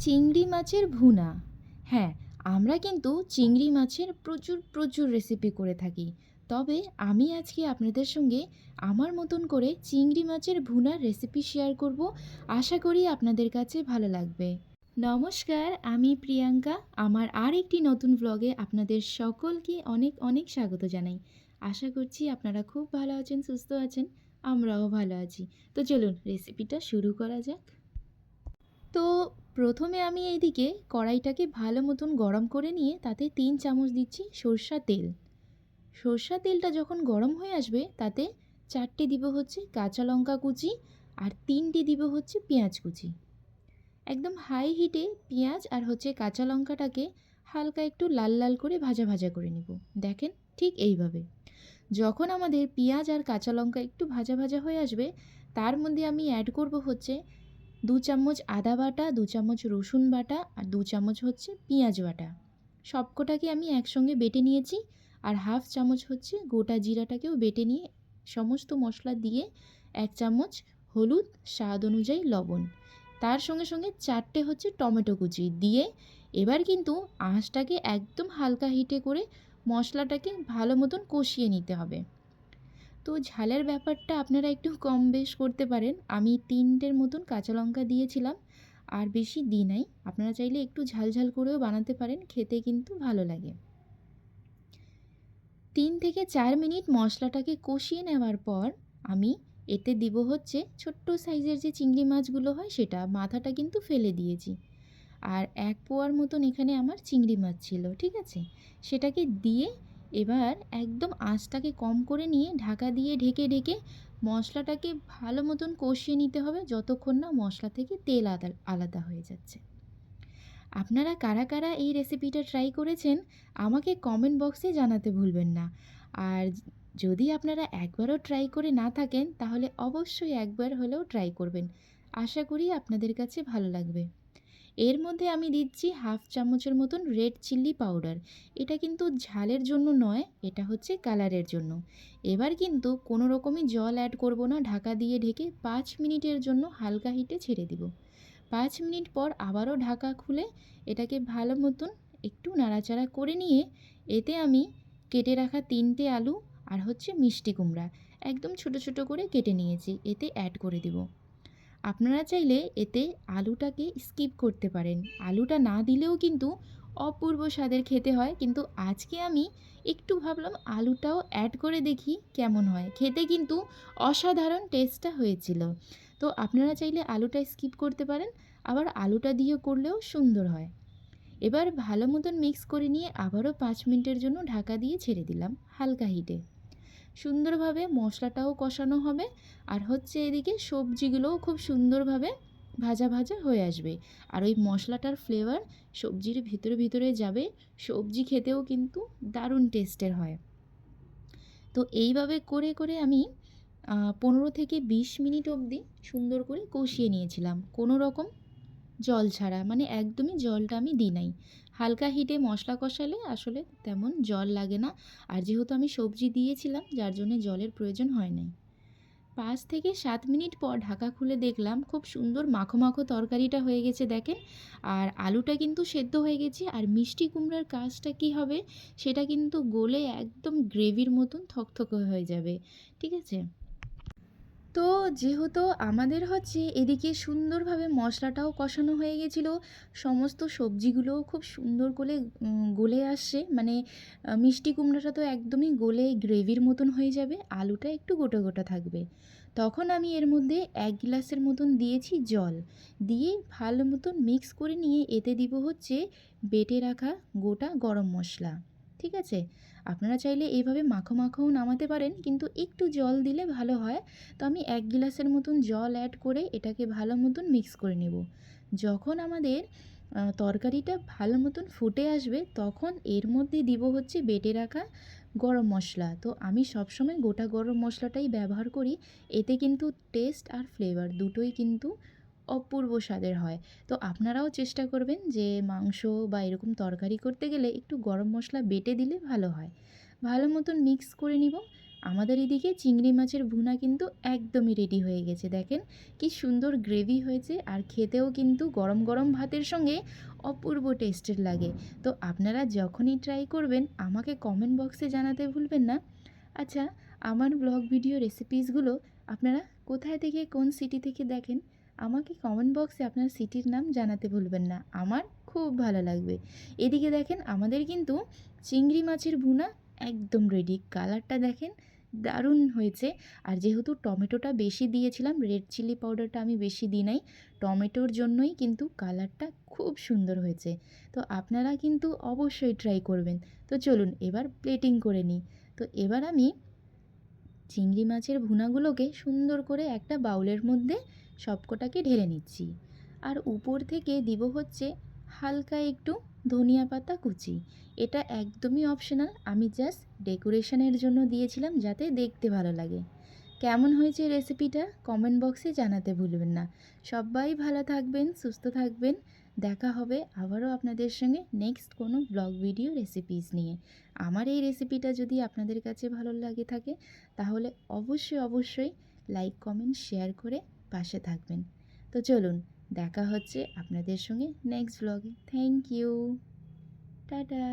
চিংড়ি মাছের ভুনা। হ্যাঁ আমরা কিন্তু চিংড়ি মাছের প্রচুর প্রচুর রেসিপি করে থাকি। তবে আমি আজকে আপনাদের সঙ্গে আমার মতন করে চিংড়ি মাছের ভুনার রেসিপি শেয়ার করব। আশা করি আপনাদের কাছে ভালো লাগবে। নমস্কার, আমি প্রিয়াঙ্কা। আমার আর একটি নতুন ব্লগে আপনাদের সকলকে অনেক অনেক স্বাগত জানাই। আশা করছি আপনারা খুব ভালো আছেন, সুস্থ আছেন, আমরাও ভালো আছি। তো চলুন রেসিপিটা শুরু করা যাক। তো প্রথমে আমি এইদিকে কড়াইটাকে ভালো মতন গরম করে নিয়ে তাতে তিন চামচ দিচ্ছি সর্ষা তেল। সর্ষা তেলটা যখন গরম হয়ে আসবে, তাতে চারটে দিব হচ্ছে কাঁচা লঙ্কা কুচি আর তিনটে দিব হচ্ছে পেঁয়াজ কুচি। একদম হাই হিটে পেঁয়াজ আর হচ্ছে কাঁচা লঙ্কাটাকে হালকা একটু লাল লাল করে ভাজা ভাজা করে নিব। দেখেন ঠিক এইভাবে। যখন আমাদের পেঁয়াজ আর কাঁচা লঙ্কা একটু ভাজা ভাজা হয়ে আসবে, তার মধ্যে আমি অ্যাড করব হচ্ছে দু চামচ আদা বাটা, দু চামচ রসুন বাটা আর দু চামচ হচ্ছে পেঁয়াজ বাটা। সবকটাকে আমি একসঙ্গে বেটে নিয়েছি আর হাফ চামচ হচ্ছে গোটা জিরাটাকেও বেটে নিয়ে সমস্ত মশলা দিয়ে এক চামচ হলুদ স্বাদ অনুযায়ী লবণ। তার সঙ্গে সঙ্গে চারটে হচ্ছে টমেটো কুচি দিয়ে এবার কিন্তু আঁশটাকে একদম হালকা হিটে করে মশলাটাকে ভালো মতন কষিয়ে নিতে হবে। তো ঝালের ব্যাপারটা আপনারা একটু কম বেশ করতে পারেন। আমি তিনটের মতন কাঁচা লঙ্কা দিয়েছিলাম, আর বেশি দিই নাই। আপনারা চাইলে একটু ঝাল ঝাল করেও বানাতে পারেন, খেতে কিন্তু ভালো লাগে। তিন থেকে চার মিনিট মশলাটাকে কষিয়ে নেওয়ার পর আমি এতে দিব হচ্ছে ছোট্ট সাইজের যে চিংড়ি মাছগুলো হয় সেটা, মাথাটা কিন্তু ফেলে দিয়েছি। আর এক পোয়ার মতন এখানে আমার চিংড়ি মাছ ছিল, ঠিক আছে? সেটাকে দিয়ে এবার একদম আঁচটাকে কম করে নিয়ে ঢাকা দিয়ে ঢেকে ঢেকে মশলাটাকে ভালো মতন কষিয়ে নিতে হবে যতক্ষণ না মশলা থেকে তেল আদা, আলাদা হয়ে যাচ্ছে। আপনারা কারা কারা এই রেসিপিটা ট্রাই করেছেন আমাকে কমেন্ট বক্সে জানাতে ভুলবেন না। আর যদি আপনারা একবারও ট্রাই করে না থাকেন তাহলে অবশ্যই একবার হলেও ট্রাই করবেন। আশা করি আপনাদের কাছে ভালো লাগবে। এর মধ্যে আমি দিচ্ছি হাফ চামচের মতন রেড চিল্লি পাউডার। এটা কিন্তু ঝালের জন্য নয়, এটা হচ্ছে কালারের জন্য। এবার কিন্তু কোনো রকমই জল অ্যাড করব না, ঢাকা দিয়ে ঢেকে পাঁচ মিনিটের জন্য হালকা হিটে ছেড়ে দিব। পাঁচ মিনিট পর আবারও ঢাকা খুলে এটাকে ভালো মতন একটু নাড়াচাড়া করে নিয়ে এতে আমি কেটে রাখা তিনটে আলু আর হচ্ছে মিষ্টি কুমড়া একদম ছোট ছোট করে কেটে নিয়েছি, এতে অ্যাড করে দেব। আপনারা চাইলে এতে আলুটাকে স্কিপ করতে পারেন। আলুটা না দিলেও কিন্তু অপূর্ব স্বাদের খেতে হয়। কিন্তু আজকে আমি একটু ভাবলাম আলুটাও অ্যাড করে দেখি কেমন হয়। খেতে কিন্তু অসাধারণ টেস্টটা হয়েছিল। তো আপনারা চাইলে আলুটা স্কিপ করতে পারেন। আবার আলুটা দিয়ে করলেও সুন্দর হয়। এবার ভালো মতন মিক্স করে নিয়ে আবারও পাঁচ মিনিটের জন্য ঢাকা দিয়ে ছেড়ে দিলাম হালকা হিটে সুন্দরভাবে মশলাটাও কষানো হবে। আর হচ্ছে এদিকে সবজিগুলোও খুব সুন্দরভাবে ভাজা ভাজা হয়ে আসবে। আর ওই মশলাটার ফ্লেভার সবজির ভিতরে ভিতরে যাবে। সবজি খেতেও কিন্তু দারুণ টেস্টের হয়। তো এইভাবে করে করে আমি পনেরো থেকে বিশ মিনিট অবধি সুন্দর করে কষিয়ে নিয়েছিলাম। কোনো রকম জল ছাড়া মানে একদমই জলটা আমি দিই নাই। হালকা হিটে মশলা কষালে আসলে তেমন জল লাগে না। আর যেহেতু আমি সবজি দিয়েছিলাম, যার জন্য জলের প্রয়োজন হয় নাই। পাঁচ থেকে সাত মিনিট পর ঢাকা খুলে দেখলাম, খুব সুন্দর মাখো মাখো তরকারিটা হয়ে গেছে দেখেন। আর আলুটা কিন্তু সেদ্ধ হয়ে গেছে, আর মিষ্টি কুমড়ার কাজটা কি হবে, সেটা কিন্তু গলে একদম গ্রেভির মতন থকথকে হয়ে যাবে। ঠিক আছে? তো যেহেতু আমাদের হচ্ছে এদিকে সুন্দরভাবে মশলাটাও কষানো হয়ে গেছিল, সমস্ত সবজিগুলোও খুব সুন্দর করে গলে আসছে। মানে মিষ্টি কুমড়াটা তো একদমই গলে গ্রেভির মতন হয়ে যাবে, আলুটা একটু গোটা গোটা থাকবে। তখন আমি এর মধ্যে এক গ্লাসের মতন দিয়েছি জল। দিয়ে ভালো মতন মিক্স করে নিয়ে এতে দিব হচ্ছে বেটে রাখা গোটা গরম মশলা। ঠিক আছে? আপনারা চাইলে এইভাবে মাখো মাখোও নামাতে পারেন, কিন্তু একটু জল দিলে ভালো হয়। তো আমি এক গ্লাসের মতন জল অ্যাড করে এটাকে ভালো মতন মিক্স করে নেব। যখন আমাদের তরকারিটা ভালো মতন ফুটে আসবে, তখন এর মধ্যে দিব হচ্ছে বেটে রাখা গরম মশলা। তো আমি সবসময় গোটা গরম মশলাটাই ব্যবহার করি, এতে কিন্তু টেস্ট আর ফ্লেভার দুটোই কিন্তু অপূর্ব স্বাদের হয়। তো আপনারাও চেষ্টা করবেন যে মাংস বা এরকম তরকারি করতে গেলে একটু গরম মশলা বেটে দিলে ভালো হয়। ভালো মতন মিক্স করে নিব। আমাদের এদিকে চিংড়ি মাছের ভুনা কিন্তু একদমই রেডি হয়ে গেছে। দেখেন কি সুন্দর গ্রেভি হয়েছে আর খেতেও কিন্তু গরম গরম ভাতের সঙ্গে অপূর্ব টেস্টের লাগে। তো আপনারা যখনই ট্রাই করবেন, আমাকে কমেন্ট বক্সে জানাতে ভুলবেন না। আচ্ছা আমার ব্লগ ভিডিও রেসিপিসগুলো আপনারা কোথায় থেকে, কোন সিটি থেকে দেখেন? আমাকে কমেন্ট বক্সে আপনার সিটির নাম জানাতে ভুলবেন না। আমার খুব ভালো লাগবে। এদিকে দেখেন, আমাদের কিন্তু চিংড়ি মাছের ভুনা একদম রেডি কালারটা দেখেন, দারুণ হয়েছে। আর যেহেতু টমেটোটা বেশি দিয়েছিলাম রেড চিলি পাউডারটা আমি বেশি দিই নাই, টমেটোর জন্যই কিন্তু কালারটা খুব সুন্দর হয়েছে। তো আপনারা কিন্তু অবশ্যই ট্রাই করবেন। তো চলুন, এবার প্লেটিং করে নিই। তো এবার আমি চিংড়ি মাছের ভুনাগুলোকে সুন্দর করে একটা বাউলের মধ্যে সবকটাকে ঢেলে নিচ্ছি। আর উপর থেকে দিব হচ্ছে হালকা একটু ধনিয়া পাতা কুচি। এটা একদমই অপশনাল আমি জাস্ট ডেকোরেশনের জন্য দিয়েছিলাম যাতে দেখতে ভালো লাগে। কেমন হয়েছে রেসিপিটা কমেন্ট বক্সে জানাতে ভুলবেন না। সবাই ভালো থাকবেন, সুস্থ থাকবেন। দেখা হবে আবারও আপনাদের সঙ্গে নেক্সট কোনো ব্লগ ভিডিও রেসিপিস নিয়ে। আমার এই রেসিপিটা যদি আপনাদের কাছে ভালো লাগে থাকে, তাহলে অবশ্যই অবশ্যই লাইক কমেন্ট শেয়ার করে পাশে থাকবেন। তো চলুন দেখা হচ্ছে আপনাদের সঙ্গে নেক্সট ব্লগে থ্যাংক ইউ টাটা।